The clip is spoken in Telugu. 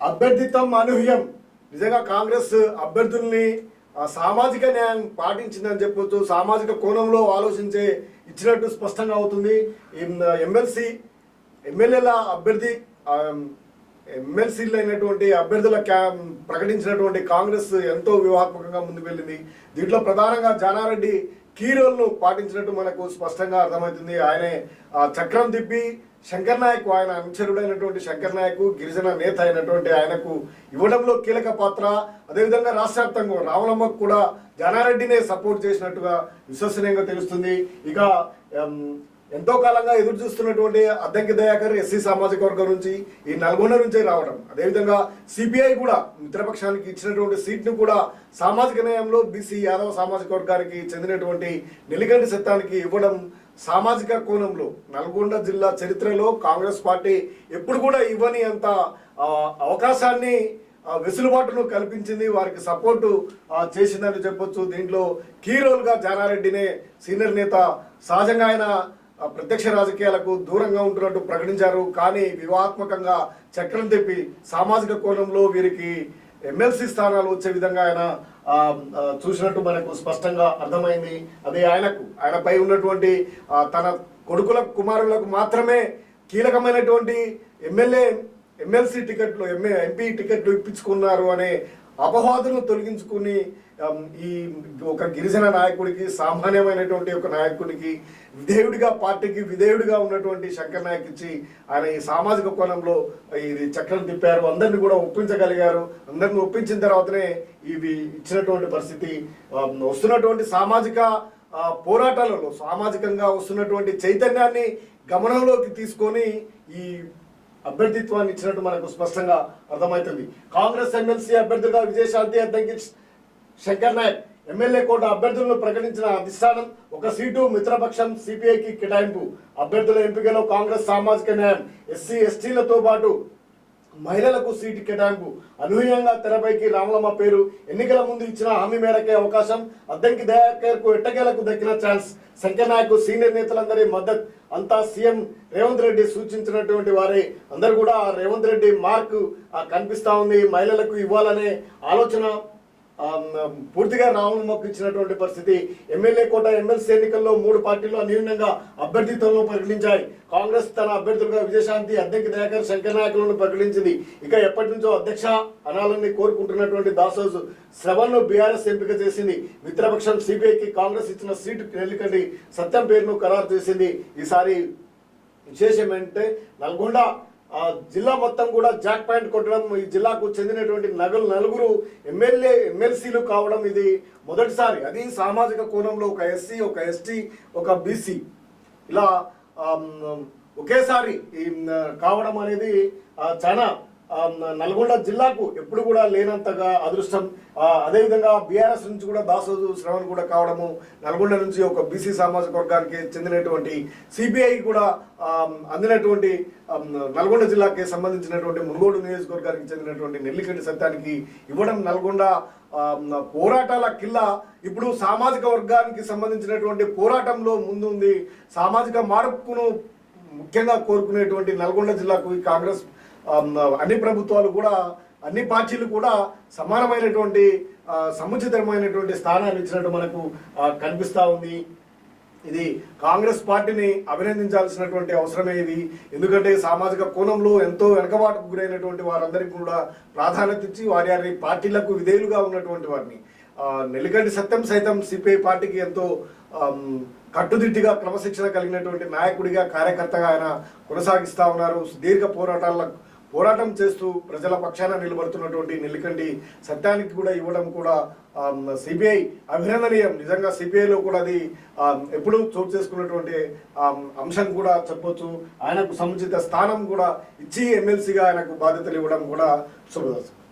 అభ్యర్థిత్వం అనూహ్యం. నిజంగా కాంగ్రెస్ అభ్యర్థుల్ని సామాజిక న్యాయం పాటించిందని చెప్పొచ్చు సామాజిక కోణంలో ఆలోచించే ఇచ్చినట్టు స్పష్టంగా అవుతుంది. ఎమ్మెల్సీ ఎమ్మెల్యేల అభ్యర్థి ఎమ్మెల్సీలు అయినటువంటి అభ్యర్థుల క్యా ప్రకటించినటువంటి కాంగ్రెస్ ఎంతో వ్యూహాత్మకంగా ముందుకు వెళ్ళింది దీంట్లో ప్రధానంగా జానారెడ్డి కీ రోల్ను పాటించినట్టు మనకు స్పష్టంగా అర్థమవుతుంది. ఆయనే ఆ, చక్రం తిప్పి శంకర్ నాయక్ ఆయన అనుచరుడైనటువంటి శంకర్ నాయక్ గిరిజన నేత అయినటువంటి ఆయనకు ఇవ్వడంలో కీలక పాత్ర. అదేవిధంగా రాష్ట్ర వ్యాప్తంగా రామలమ్మకు కూడా జానారెడ్డినే సపోర్ట్ చేసినట్టుగా విశ్వసనీయంగా తెలుస్తుంది. ఇక ఎంతో కాలంగా ఎదురు చూస్తున్నటువంటి అద్దంకి దయాకర్ ఎస్సీ సామాజిక వర్గం నుంచి ఈ నల్గొండ నుంచే రావడం. అదేవిధంగా సిపిఐ కూడా మిత్రపక్షానికి ఇచ్చినటువంటి సీట్ను కూడా సామాజిక న్యాయంలో బీసీ యాదవ సామాజిక వర్గానికి చెందినటువంటి నెల్లిగంటి సత్తానికి ఇవ్వడం సామాజిక కోణంలో నల్గొండ జిల్లా చరిత్రలో కాంగ్రెస్ పార్టీ ఎప్పుడు కూడా ఇవ్వని అంత అవకాశాన్ని వెసులుబాటును కల్పించింది వారికి సపోర్టు చేసిందని చెప్పొచ్చు. దీంట్లో కీ రోల్గా జానారెడ్డినే సీనియర్ నేత సహజంగా ఆయన ప్రత్యక్ష రాజకీయాలకు దూరంగా ఉంటున్నట్టు ప్రకటించారు. కానీ వివాహాత్మకంగా చక్రం తెప్పి సామాజిక కోణంలో వీరికి ఎమ్మెల్సీ స్థానాలు వచ్చే విధంగా ఆయన చూసినట్టు మనకు స్పష్టంగా అర్థమైంది. అదే ఆయనకు ఆయనపై ఉన్నటువంటి తన కొడుకుల కుమారులకు మాత్రమే కీలకమైనటువంటి ఎమ్మెల్యే ఎమ్మెల్సీ టికెట్లు ఎంఏ ఎంపీ టికెట్లు ఇప్పించుకున్నారు అనే అపవాదును తొలగించుకుని ఈ ఒక గిరిజన నాయకుడికి సామాన్యమైనటువంటి ఒక నాయకుడికి విధేయుడిగా పార్టీకి విధేయుడిగా ఉన్నటువంటి శంకర్ నాయక్ ఇచ్చి ఆయన ఈ సామాజిక కోణంలో ఇది చక్రం తిప్పారు. అందరిని కూడా ఒప్పించగలిగారు. అందరిని ఒప్పించిన తర్వాతనే ఇవి ఇచ్చినటువంటి పరిస్థితి వస్తున్నటువంటి సామాజిక పోరాటాలలో సామాజికంగా వస్తున్నటువంటి చైతన్యాన్ని గమనంలోకి తీసుకొని ఈ అభ్యర్థిత్వాన్ని ఇచ్చినట్టు మనకు స్పష్టంగా అర్థమవుతుంది. కాంగ్రెస్ ఎమ్మెల్సీ అభ్యర్థిగా విజయశాంతి అద్దంకి శంకర్ నాయక్ ఎమ్మెల్యే కోట అభ్యర్థులను ప్రకటించిన అధిష్టానం ఒక సీటు మిత్రపక్షం సిపిఐకి కేటాయింపు. అభ్యర్థుల ఎంపికలో కాంగ్రెస్ సామాజిక న్యాయం ఎస్సీ ఎస్టీలతో పాటు మహిళలకు సీటు కేటాయింపు. అనూహ్యంగా తెరపైకి రామలమ్మ పేరు. ఎన్నికల ముందు ఇచ్చిన హామీ మేరకే అవకాశం. అద్దంకి దయాకర్కు ఎట్టకేలకు దక్కిన ఛాన్స్. శంకర్ నాయక్ సీనియర్ నేతలందరి మద్దతు. అంతా సీఎం రేవంత్ రెడ్డి సూచించినటువంటి వారే. అందరు కూడా రేవంత్ రెడ్డి మార్క్ కనిపిస్తా ఉంది. మహిళలకు ఇవ్వాలనే ఆలోచన పూర్తిగా రామలమ్మకు ఇచ్చినటువంటి పరిస్థితి. ఎమ్మెల్యే కోట ఎమ్మెల్సీ ఎన్నికల్లో మూడు పార్టీలు అన్యూన్యంగా అభ్యర్థిత్వంలో ప్రకటించాయి. కాంగ్రెస్ తన అభ్యర్థులుగా విజయశాంతి అధ్యక్ష దయాకర్ శంకర్ నాయకులను ప్రకటించింది. ఇక ఎప్పటి నుంచో అధ్యక్ష అనాలని కోరుకుంటున్నటువంటి దాసోజు శ్రవణ్ను బీఆర్ఎస్ ఎంపిక చేసింది. మిత్రపక్షం సిపిఐకి కాంగ్రెస్ ఇచ్చిన సీటు ఎన్నికటి సత్యం పేరును ఖరారు చేసింది. ఈసారి విశేషం ఏంటంటే నల్గొండ జిల్లా మొత్తం కూడా జాక్ పాయింట్ కొట్టడం ఈ జిల్లాకు చెందినటువంటి నగలు నలుగురు ఎమ్మెల్యే ఎమ్మెల్సీలు కావడం ఇది మొదటిసారి. అది సామాజిక కోణంలో ఒక ఎస్సీ ఒక ఎస్టీ ఒక బీసీ. ఇలా ఒకేసారి ఈ కావడం అనేది చాలా నల్గొండ జిల్లాకు ఎప్పుడు కూడా లేనంతగా అదృష్టం. అదేవిధంగా బీఆర్ఎస్ నుంచి కూడా దాసోజు శ్రవణ్ కూడా కావడము నల్గొండ నుంచి ఒక బీసీ సామాజిక వర్గానికి చెందినటువంటి సిబిఐ కూడా అందినటువంటి నల్గొండ జిల్లాకి సంబంధించినటువంటి మునుగోడు నియోజకవర్గానికి చెందినటువంటి నెల్లికంటి సత్యానికి ఇవ్వడం నల్గొండ పోరాటాల కిల్ల ఇప్పుడు సామాజిక వర్గానికి సంబంధించినటువంటి పోరాటంలో ముందుంది. సామాజిక మార్పును ముఖ్యంగా కోరుకునేటువంటి నల్గొండ జిల్లాకు ఈ కాంగ్రెస్ అన్ని ప్రభుత్వాలు కూడా అన్ని పార్టీలు కూడా సమానమైనటువంటి సముచితమైనటువంటి స్థానాలు ఇచ్చినట్టు మనకు కనిపిస్తూ ఉంది. ఇది కాంగ్రెస్ పార్టీని అభినందించాల్సినటువంటి అవసరమే ఇది. ఎందుకంటే సామాజిక కోణంలో ఎంతో వెనకబాటుకు గురైనటువంటి వారందరికీ కూడా ప్రాధాన్యత ఇచ్చి వారి వారి పార్టీలకు విధేయులుగా ఉన్నటువంటి వారిని. ఆ, సత్యం సైతం సిపిఐ పార్టీకి ఎంతో కట్టుదిట్టిగా క్రమశిక్షణ కలిగినటువంటి నాయకుడిగా కార్యకర్తగా ఆయన కొనసాగిస్తూ ఉన్నారు. దీర్ఘ పోరాటాల పోరాటం చేస్తూ ప్రజల పక్షాన నిలబడుతున్నటువంటి నెల్లికంటి సత్యానికి కూడా ఇవ్వడం కూడా సిబిఐ అభినందనీయం. నిజంగా సిబిఐలో కూడా అది ఎప్పుడూ చోటు చేసుకున్నటువంటి అంశం కూడా చెప్పొచ్చు. ఆయనకు సముచిత స్థానం కూడా ఇచ్చి ఎమ్మెల్సీగా ఆయనకు బాధ్యతలు ఇవ్వడం కూడా శుభదర్శనం